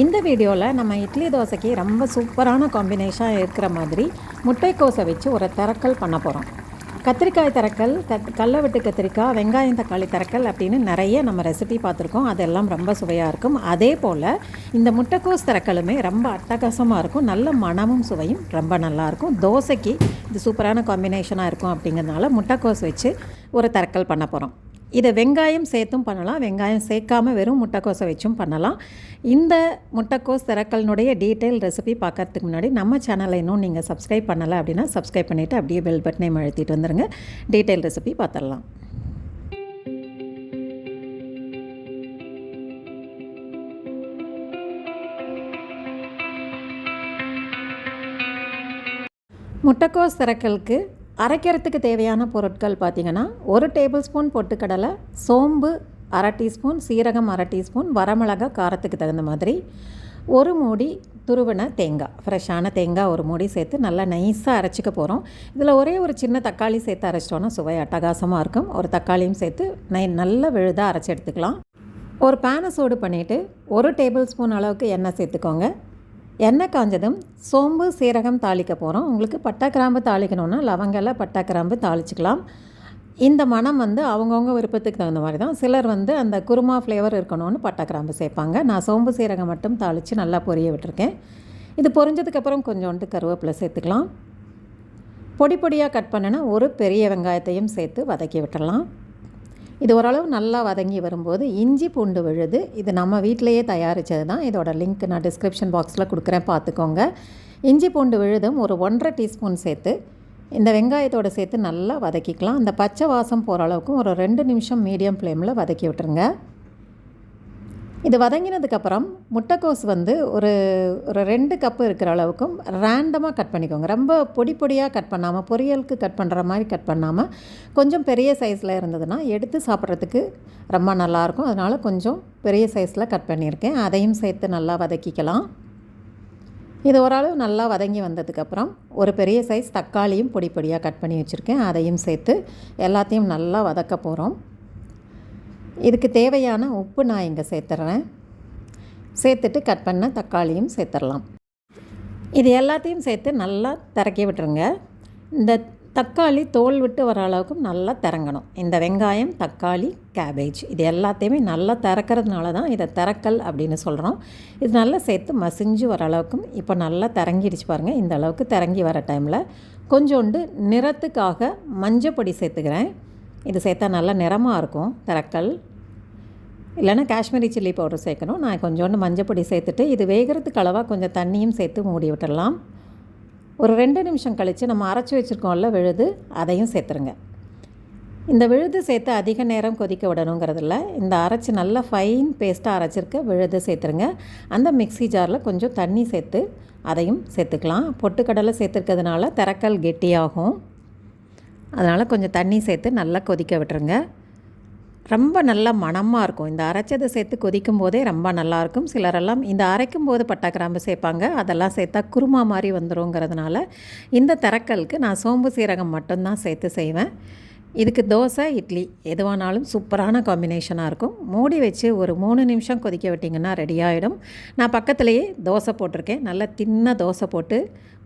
இந்த வீடியோவில் நம்ம இட்லி தோசைக்கு ரொம்ப சூப்பரான காம்பினேஷனாக இருக்கிற மாதிரி முட்டைக்கோஸை வச்சு ஒரு தரக்கல் பண்ண போகிறோம் கத்திரிக்காய் தரக்கல் கத் கடல வெட்டு கத்திரிக்காய் வெங்காயம் தக்காளி தரக்கல் அப்படின்னு நிறைய நம்ம ரெசிபி பார்த்துருக்கோம். அதெல்லாம் ரொம்ப சுவையாக இருக்கும். அதே போல் இந்த முட்டைக்கோஸ் தரக்கலுமே ரொம்ப அட்டகாசமாக இருக்கும். நல்ல மணமும் சுவையும் ரொம்ப நல்லாயிருக்கும் தோசைக்கு இது சூப்பரான காம்பினேஷனாக இருக்கும் அப்படிங்கிறதுனால முட்டைக்கோஸ் வச்சு ஒரு தரக்கல் பண்ண போகிறோம் இதை வெங்காயம் சேர்த்தும் பண்ணலாம். வெங்காயம் சேர்க்காம வெறும் முட்டைக்கோஸை வச்சும் பண்ணலாம். இந்த முட்டைக்கோஸ் திறக்கலினுடைய டீட்டெயில் ரெசிபி பார்க்கறதுக்கு முன்னாடி நம்ம சேனலை இன்னும் நீங்கள் சப்ஸ்கிரைப் பண்ணலை அப்படின்னா சப்ஸ்கிரைப் பண்ணிவிட்டு அப்படியே பெல் பட்டனை அழுத்திட்டு வந்துடுங்க டீட்டெயில் ரெசிபி பார்த்துடலாம். முட்டைக்கோஸ் திறக்கலுக்கு அரைக்கிறதுக்கு தேவையான பொருட்கள் பார்த்திங்கன்னா ஒரு டேபிள் ஸ்பூன் பொட்டுக்கடலை சோம்பு அரை டீஸ்பூன் சீரகம் அரை டீஸ்பூன் வரமிளகா காரத்துக்கு தகுந்த மாதிரி ஒரு மூடி துருவன தேங்காய் ஃப்ரெஷ்ஷான தேங்காய் ஒரு மூடி சேர்த்து நல்லா நைஸாக அரைச்சிக்க போகிறோம் இதில் ஒரே ஒரு சின்ன தக்காளி சேர்த்து அரைச்சிட்டோன்னா சுவை அட்டகாசமாக இருக்கும். ஒரு தக்காளியும் சேர்த்து நை நல்லா விழுதாக அரைச்சி எடுத்துக்கலாம். ஒரு பேனை சூடு பண்ணிவிட்டு ஒரு டேபிள் ஸ்பூன் அளவுக்கு எண்ணெய் சேர்த்துக்கோங்க. எண்ணெய் காஞ்சதும் சோம்பு சீரகம் தாளிக்க போகிறோம் உங்களுக்கு பட்டை கிராம்பு தாளிக்கணுன்னா லவங்கெல்லாம் பட்டை கிராம்பு தாளிச்சிக்கலாம். இந்த மனம் வந்து அவங்கவுங்க விருப்பத்துக்கு தகுந்த மாதிரி தான். சிலர் வந்து அந்த குருமா ஃப்ளேவர் இருக்கணும்னு பட்டை கிராம்பு சேர்ப்பாங்க. நான் சோம்பு சீரகம் மட்டும் தாளித்து நல்லா பொரிய விட்டுருக்கேன். இது பொரிஞ்சதுக்கப்புறம் கொஞ்சோண்டு கருவேப்பிலை சேர்த்துக்கலாம். பொடி பொடியாக கட் பண்ணினா ஒரு பெரிய வெங்காயத்தையும் சேர்த்து வதக்கி விட்டுடலாம் இது ஓரளவு நல்லா வதங்கி வரும்போது இஞ்சி பூண்டு விழுது. இது நம்ம வீட்டிலையே தயாரித்தது தான். இதோட லிங்க் நான் டிஸ்கிரிப்ஷன் பாக்ஸில் கொடுக்குறேன். பார்த்துக்கோங்க. இஞ்சி பூண்டு விழுதும் ஒரு ஒன்றரை டீஸ்பூன் சேர்த்து இந்த வெங்காயத்தோடு சேர்த்து நல்லா வதக்கிக்கலாம். அந்த பச்சை வாசம் போகிற அளவுக்கு ஒரு ரெண்டு நிமிஷம் மீடியம் ஃப்ளேமில் வதக்கி விட்டுருங்க. இது வதங்கினதுக்கப்புறம் முட்டைக்கோஸ் வந்து ஒரு ஒரு ரெண்டு கப்பு இருக்கிற அளவுக்கும் ரேண்டமாக கட் பண்ணிக்கோங்க. ரொம்ப பொடி பொடியாக கட் பண்ணாமல் பொரியலுக்கு கட் பண்ணுற மாதிரி கட் பண்ணாமல் கொஞ்சம் பெரிய சைஸில் இருந்ததுன்னா எடுத்து சாப்பிட்றதுக்கு ரொம்ப நல்லாயிருக்கும். அதனால் கொஞ்சம் பெரிய சைஸில் கட் பண்ணியிருக்கேன். அதையும் சேர்த்து நல்லா வதக்கிக்கலாம். இது ஓரளவு நல்லா வதங்கி வந்ததுக்கப்புறம் ஒரு பெரிய சைஸ் தக்காளியும் பொடி பொடியாக கட் பண்ணி வச்சுருக்கேன். அதையும் சேர்த்து எல்லாத்தையும் நல்லா வதக்க போகிறோம் இதுக்கு தேவையான உப்பு நான் இங்கே சேர்த்துறேன். சேர்த்துட்டு கட் பண்ண தக்காளியும் சேர்த்துடலாம் இது எல்லாத்தையும் சேர்த்து நல்லா திறக்கி விட்டுருங்க. இந்த தக்காளி தோல் விட்டு வர அளவுக்கு நல்லா திறங்கணும். இந்த வெங்காயம் தக்காளி கேபேஜ் இது எல்லாத்தையுமே நல்லா திறக்கிறதுனால தான் இதை திறக்கல் அப்படின்னு சொல்கிறோம் இது நல்லா சேர்த்து மசிஞ்சு வர அளவுக்கும் இப்போ நல்லா திறங்கிடுச்சு பாருங்கள் இந்த அளவுக்கு திறங்கி வர டைமில் கொஞ்சோண்டு நிறத்துக்காக மஞ்சள் பொடி சேர்த்துக்கிறேன். இது சேர்த்தா நல்லா நிறமாக இருக்கும் தரக்கல். இல்லைன்னா காஷ்மீரி சில்லி பவுடர் சேர்க்கணும். நான் கொஞ்சோண்டு மஞ்சப்பொடி சேர்த்துட்டு இது வேகிறதுக்கு அளவாக கொஞ்சம் தண்ணியும் சேர்த்து மூடி விட்டுடலாம். ஒரு ரெண்டு நிமிஷம் கழித்து நம்ம அரைச்சி வச்சுருக்கோம்ல விழுது அதையும் சேர்த்துருங்க. இந்த விழுது சேர்த்து அதிக நேரம் கொதிக்க விடணுங்கிறதில்ல. இந்த அரைச்சி நல்லா ஃபைன் பேஸ்ட்டாக அரைச்சிருக்க விழுது சேர்த்துருங்க. அந்த மிக்சி ஜாரில் கொஞ்சம் தண்ணி சேர்த்து அதையும் சேர்த்துக்கலாம். பொட்டுக்கடலை சேர்த்துருக்கிறதுனால தரக்கல் கெட்டியாகும். அதனால் கொஞ்சம் தண்ணி சேர்த்து நல்லா கொதிக்க விட்டுருங்க. ரொம்ப நல்ல மணமாக இருக்கும். இந்த அரைச்சதை சேர்த்து கொதிக்கும் போதே ரொம்ப நல்லாயிருக்கும் சிலரெல்லாம் இந்த அரைக்கும் போது பட்டை கிராம்பு சேர்ப்பாங்க. அதெல்லாம் சேர்த்தா குருமா மாதிரி வந்துடுங்கிறதுனால இந்த தரக்கலுக்கு நான் சோம்பு சீரகம் மட்டும்தான் சேர்த்து செய்வேன். இதுக்கு தோசை இட்லி எதுவானாலும் சூப்பரான காம்பினேஷனாக இருக்கும். மூடி வச்சு ஒரு மூணு நிமிஷம் கொதிக்க விட்டிங்கன்னா ரெடி ஆகிடும் நான் பக்கத்துலேயே தோசை போட்டிருக்கேன். நல்லா தின்ன தோசை போட்டு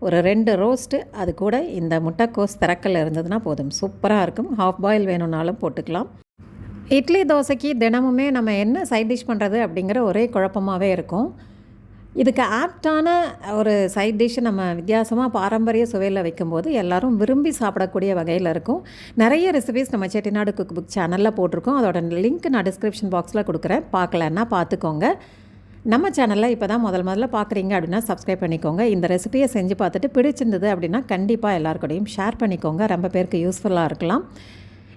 ஒரு ரெண்டு ரோஸ்ட்டு அது கூட இந்த முட்டைக்கோஸ் திறக்கல் இருந்ததுன்னா போதும். சூப்பராக இருக்கும். ஹாஃப் பாயில் வேணும்னாலும் போட்டுக்கலாம். இட்லி தோசைக்கு தினமுமே நம்ம என்ன சைட் டிஷ் பண்ணுறது அப்படிங்கிற ஒரே குழப்பமாகவே இருக்கும். இதுக்கு ஆப்டான ஒரு சைட் டிஷ்ஷை நம்ம வித்தியாசமாக பாரம்பரிய சுவையில் வைக்கும்போது எல்லோரும் விரும்பி சாப்பிடக்கூடிய வகையில் இருக்கும். நிறைய ரெசிபிஸ் நம்ம செட்டிநாடு குக் புக் சேனலில் போட்டிருக்கோம். அதோட லிங்க் நான் டிஸ்கிரிப்ஷன் பாக்ஸில் கொடுக்குறேன். பார்க்கலன்னா பார்த்துக்கோங்க. நம்ம சேனலில் இப்போ தான் முதல் முதல்ல பார்க்குறீங்க அப்படின்னா சப்ஸ்கிரைப் பண்ணிக்கோங்க. இந்த ரெசிபியை செஞ்சு பார்த்துட்டு பிடிச்சிருந்தது அப்படின்னா கண்டிப்பாக எல்லாருக்கூடையும் ஷேர் பண்ணிக்கோங்க. ரொம்ப பேருக்கு யூஸ்ஃபுல்லாக இருக்கலாம்.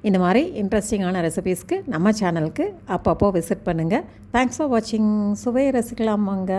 இந்த மாதிரி இன்ட்ரெஸ்டிங்கான ரெசிபீஸ்க்கு நம்ம சேனலுக்கு அப்பப்போ விசிட் பண்ணுங்கள் தேங்க்ஸ் ஃபார் வாட்சிங் சுவை ரசிக்கலாம் வாங்க